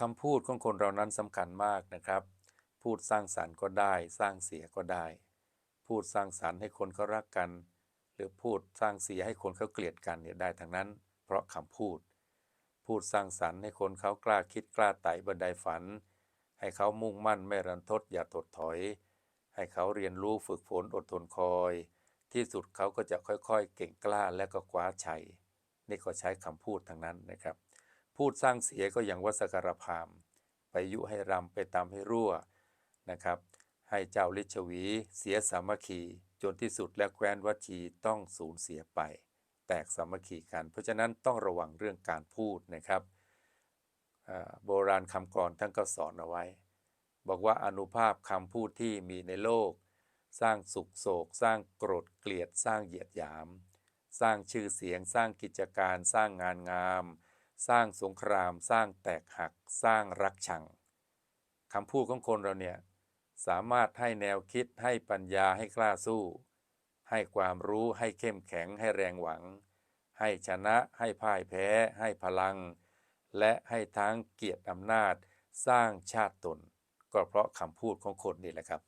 คำพูดของคนเรานั้นสำคัญมากนะครับ พูดสร้างสรรค์ก็ได้ สร้างเสียก็ได้ พูดสร้างสรรค์ให้คนเขารักกัน หรือพูดสร้างเสียให้คนเขาเกลียดกันเนี่ยได้ทั้งนั้น เพราะคำพูด พูดสร้างสรรค์ให้คนเขากล้าคิดกล้าไต่บันไดฝัน ให้เขามุ่งมั่นไม่รันทดอย่าถดถอย ให้เขาเรียนรู้ฝึกฝนอดทนคอย ที่สุดเขาก็จะค่อยๆ เก่งกล้าและก็คว้าชัย นี่ก็ใช้คำพูดทั้งนั้นนะครับ พูดสร้างเสียก็อย่างวัสการพามไปยุให้รำไปตามให้รั่วนะครับ ให้เจ้าลิชวี เสียสามัคคีจนที่สุดแล้วแคว้นวัชีต้องสูญเสียไป แตกสามัคคีกัน เพราะฉะนั้นต้องระวังเรื่องการพูดนะครับโบราณคำกรท่านก็สอนเอาไว้ บอกว่าอนุภาพคำพูดที่มีในโลก สร้างสุขโศก สร้างโกรธเกลียด สร้างเหยียดหยาม สร้างชื่อเสียง สร้างกิจการ สร้างงานงาม สร้างสงคราม สร้างแตกหัก สร้างรักชังคำพูดของคนเราเนี่ยสามารถให้แนวคิดให้ปัญญาให้กล้าสู้ ให้ความรู้ให้เข้มแข็งให้แรงหวัง ให้ชนะให้พ่ายแพ้ ให้พลัง และให้ทั้งเกียรติอำนาจ สร้างชาติตน ก็เพราะคำพูดของคนนี่แหละครับ